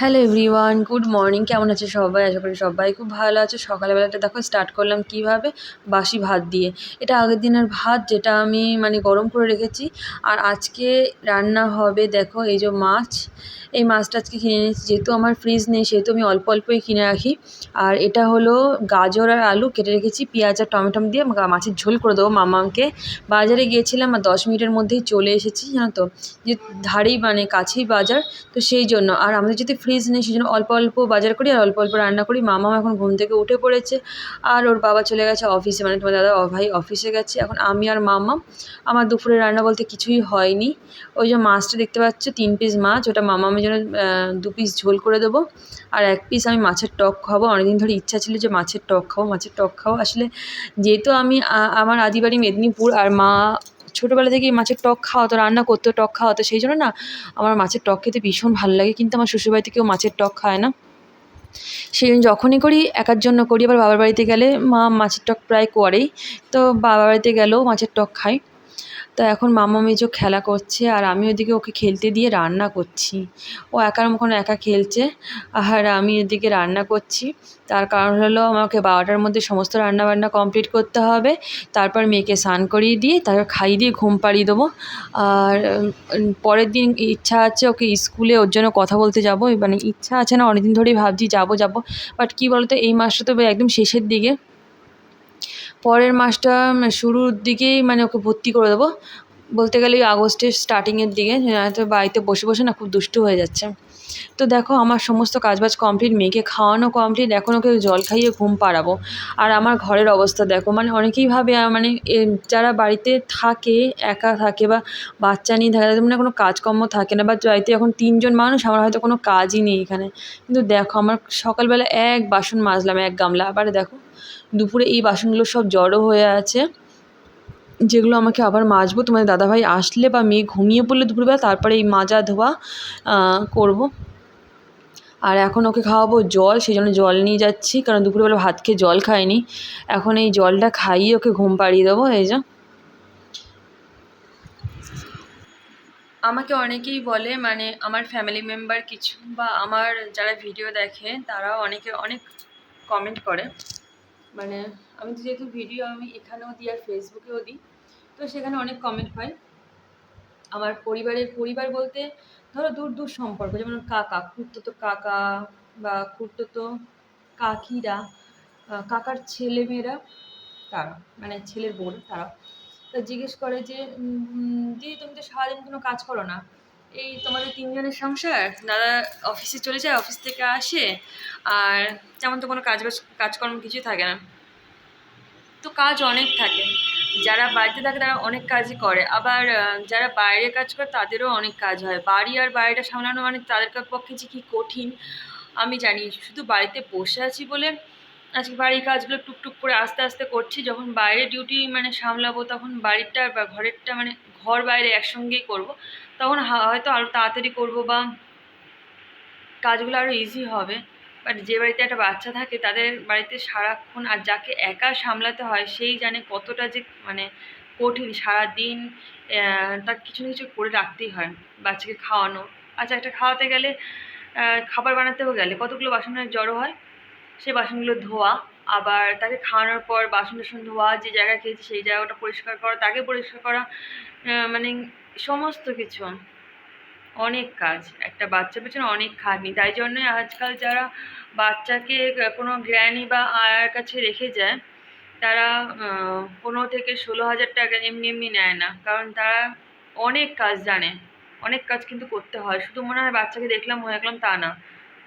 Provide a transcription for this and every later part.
Hello everyone good morning কেমন আছে সবাই? আশা করি সবাই খুব ভালো আছে। সকালবেলাটা দেখো স্টার্ট করলাম কীভাবে? বাসি ভাত দিয়ে। এটা আগের দিনের ভাত যেটা আমি মানে গরম করে রেখেছি। আর আজকে রান্না হবে, দেখো, এই যে মাছ। এই মাছটা আজকে কিনে নিয়েছি যেহেতু আমার ফ্রিজ নেই, সেহেতু আমি অল্প অল্পই কিনে রাখি। আর এটা হলো গাজর আর আলু কেটে রেখেছি, পেঁয়াজ আর টমেটম দিয়ে। মাছের ঝোল করে দেবো মামাকে। বাজারে গিয়েছিলাম, আর দশ মিনিটের মধ্যেই চলে এসেছি, জানো তো? যে ধারেই মানে কাছেই বাজার। তো সেই জন্য। আর আমাদের যদি ফ্রিজ নেই সেই জন্য অল্প অল্প বাজার করি আর অল্প অল্প রান্না করি। মামাও এখন ঘুম থেকে উঠে পড়েছে। আর ওর বাবা চলে গেছে অফিসে মানে তোমার দাদা ভাই অফিসে গেছে। এখন আমি আর মামা আমার দুপুরে রান্না বলতে কিছুই হয়নি। ওই যে মাছটা দেখতে পাচ্ছ তিন পিস মাছ। ওটা মামামের জন্য আহ, দু পিস ঝোল করে দেবো। আর এক পিস আমি মাছের টক খাব। অনেকদিন ধরে ইচ্ছা ছিল যে মাছের টক খাব মাছের টক খাব। আসলে যেহেতু আমি আমার আদি বাড়ি মেদিনীপুর আর মা ছোটোবেলা থেকেই মাছের টক খাওয়াতো রান্না করতো টক খাওয়াতো সেই জন্য না, আমার মাছের টক খেতে ভীষণ ভালো লাগে, কিন্তু আমার শ্বশুরবাড়িতে কেউ মাছের টক খায় না। সেই যখনই করি, একার জন্য করি। আবার বাবার বাড়িতে গেলে মা মাছের টক প্রায় করেই। তো বাবার বাড়িতে গেলেও মাছের টক খাই তো এখন মামা মেজো খেলা করছে আর আমি ওদিকে ওকে খেলতে দিয়ে রান্না করছি। ও একার মতন একা খেলছে আর আমি এদিকে রান্না করছি। তার কারণ হলো আমাকে বারোটার মধ্যে সমস্ত রান্না বান্না কমপ্লিট করতে হবে। তারপর মেয়েকে স্নান করিয়ে দিয়ে তারপর খাইয়ে দিয়ে ঘুম পাড়িয়ে দেবো। আর পরের দিন ইচ্ছা আছে ওকে স্কুলে ওর জন্য কথা বলতে যাব। মানে ইচ্ছা আছে না, অনেকদিন ধরেই ভাবছি যাব যাব। বাট কী বলতো, এই মাসটা তো একদম শেষের দিকে। পরের মাসটা শুরুর দিকেই মানে ওকে ভর্তি করে দেবো। বলতে গেলে ওই আগস্টের স্টার্টিংয়ের দিকে বাড়িতে বসে বসে না খুব দুষ্টু হয়ে যাচ্ছে। তো দেখো, আমার সমস্ত কাজবাজ কমপ্লিট মেয়েকে খাওয়ানো কমপ্লিট এখন ওকে জল খাইয়ে ঘুম পাড়াবো। আর আমার ঘরের অবস্থা দেখো মানে অনেকেই ভাবে মানে যারা বাড়িতে থাকে, একা থাকে বা বাচ্চা নিয়ে থাকে, তাদের মানে কোনো কাজকর্ম থাকে না বা বাড়িতে এখন তিনজন মানুষ, আমার হয়তো কোনো কাজই নেই এখানে। কিন্তু দেখো, আমার সকালবেলা এক বাসন মাজলাম, এক গামলা। আবার দেখো, দুপুরে এই বাসনগুলো সব জড়ো হয়ে আছে, যেগুলো আমাকে আবার মাজবো। তোমাদের দাদাভাই আসলে বা মেয়ে ঘুমিয়ে পড়লে দুপুরবেলা, তারপরে এই মাজা ধোয়া করব। আর এখন ওকে খাওয়াবো জল সেই জন্য জল নিয়ে যাচ্ছি, কারণ দুপুরবেলা ভাত খেয়ে জল খায়নি এখন এই জলটা খাইয়ে ওকে ঘুম পাড়িয়ে দেবো, এই যে। আমাকে অনেকেই বলে মানে আমার ফ্যামিলি মেম্বার কিছু বা আমার যারা ভিডিও দেখে, তারাও অনেকে অনেক কমেন্ট করে। মানে আমি যেহেতু ভিডিও আমি এখানেও দিই আর ফেসবুকেও দিই, তো সেখানে অনেক কমেন্ট হয়। আমার পরিবারের পরিবার বলতে ধরো দূর দূর সম্পর্ক, যেমন কাকা খুড়তুতো কাকা বা খুড়তুতো কাকিরা কাকার ছেলেমেয়েরা, তারা মানে ছেলের বোন, তারা। তা জিজ্ঞেস করে যে দিদি, তুমি তো সারাদিন কোনো কাজ করো না। এই তোমাদের তিনজনের সংসার? দাদা অফিসে চলে যায়, অফিস থেকে আসে, আর তেমন তো কোনো কাজ কাজকর্ম কিছুই থাকে না। তো কাজ অনেক থাকে। যারা বাড়িতে থাকে তারা অনেক কাজই করে। আবার যারা বাইরে কাজ করে তাদেরও অনেক কাজ হয়। বাড়ি আর বাইরেটা সামলানো মানে তাদের পক্ষে যে কী কঠিন, আমি জানি শুধু বাড়িতে বসে আছি বলে আজকে বাড়ির কাজগুলো টুকটুক করে আস্তে আস্তে করছি, যখন বাইরে ডিউটি মানে সামলাবো তখন বাড়িরটা বা ঘরেরটা মানে ঘর বাইরে একসঙ্গেই করব। তখন হয়তো আরও তাড়াতাড়ি করব বা কাজগুলো আরও ইজি হবে। বাট যে বাড়িতে একটা বাচ্চা থাকে, তাদের বাড়িতে সারাক্ষণ আর যাকে একা সামলাতে হয়, সেই জানে কতটা যে মানে কঠিন। সারাদিন তার কিছু না কিছু করে রাখতেই হয়, বাচ্চাকে খাওয়ানো। আচ্ছা একটা খাওয়াতে গেলে খাবার বানাতেও গেলে কতগুলো বাসনের জড়ো হয়? সেই বাসনগুলো ধোয়া, আবার তাকে খাওয়ানোর পর বাসন টাসন ধোয়া, যে জায়গায় খেয়েছি সেই জায়গাটা পরিষ্কার করা, তাকে পরিষ্কার করা মানে সমস্ত কিছু। অনেক কাজ, একটা বাচ্চার পেছনে অনেক খাটনি। তাই জন্যে আজকাল যারা বাচ্চাকে কোনো গ্র্যানি বা আয়ার কাছে রেখে যায়, তারা পনেরো থেকে ষোলো হাজার টাকা এমনি এমনি নেয় না। কারণ তারা অনেক কাজ জানে, অনেক কাজ কিন্তু করতে হয়। শুধু মনে হয় বাচ্চাকে দেখলাম হয়ে গেলাম তা না,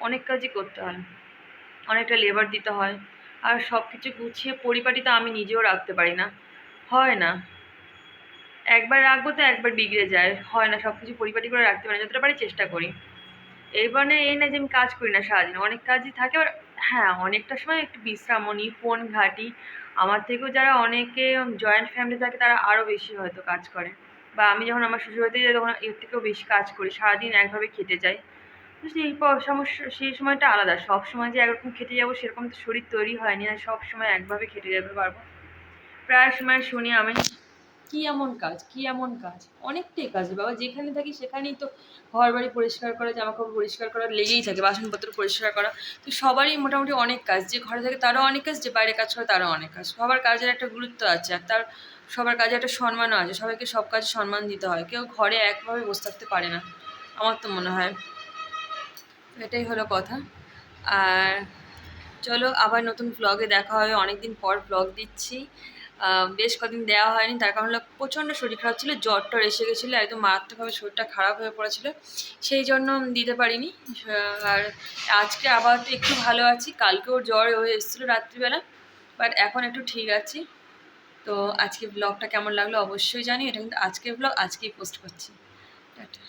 অনেক কাজই করতে হয়। অনেকটা লেবার দিতে হয়। আর সব কিছু গুছিয়ে পরিপাটি তো আমি নিজেও রাখতে পারি না। হয় না। একবার রাখব তো একবার বিগড়ে যায়। হয় না সব কিছু পরিপাটি করে রাখতে পারি যতটা পারি চেষ্টা করি। এই মানে এই না যে আমি কাজ করি না সারাদিন, অনেক কাজই থাকে আর হ্যাঁ অনেকটা সময় একটু বিশ্রামও নিই, ফোন ঘাঁটি। আমার থেকেও যারা অনেকে জয়েন্ট ফ্যামিলি থাকে, তারা আরও বেশি হয়তো কাজ করে। বা আমি যখন আমার শ্বশুরবাড়িতে যাই, তখন এর থেকেও বেশি কাজ করি, সারাদিন একভাবে খেটে যাই তো সেই সমস্যা, সেই সময়টা আলাদা। সব সময় যে একরকম খেটে যাব, সেরকম তো শরীর তৈরি হয়নি, আর সব সময় একভাবে খেটে যেতে পারব? প্রায় সময় শুনি আমি কি এমন কাজ, কি এমন কাজ? অনেকটাই কাজ। বাবা, যেখানে থাকি সেখানেই তো ঘর বাড়ি পরিষ্কার করা জামা কাপড় পরিষ্কার করা, লেগেই থাকে, বাসনপত্র পরিষ্কার করা। তো সবারই মোটামুটি অনেক কাজ। যে ঘরে থাকে তারও অনেক কাজ, যে বাইরে কাজ করে তারও অনেক কাজ। সবার কাজের একটা গুরুত্ব আছে আর তার সবার কাজে একটা সম্মানও আছে। সবাইকে সব কাজে সম্মান দিতে হয়। কেউ ঘরে একভাবে বসে থাকতে পারে না, আমার তো মনে হয়। এটাই হলো কথা। আর চলো আবার নতুন ব্লগে দেখা হবে। অনেকদিন পর ব্লগ দিচ্ছি। বেশ কদিন দেওয়া হয়নি। তার কারণ হলো প্রচণ্ড শরীর খারাপ ছিল জ্বর টর এসে গেছিল, একদম মারাত্মকভাবে শরীরটা খারাপ হয়ে পড়েছিল। সেই জন্য দিতে পারিনি। আর আজকে আবার তো একটু ভালো আছি। কালকেও জ্বর হয়ে এসেছিল রাত্রিবেলা, বাট এখন একটু ঠিক আছি। তো আজকে ব্লগটা কেমন লাগল অবশ্যই জানি এটা কিন্তু আজকের ব্লগ আজকেই পোস্ট করছি। টাটা।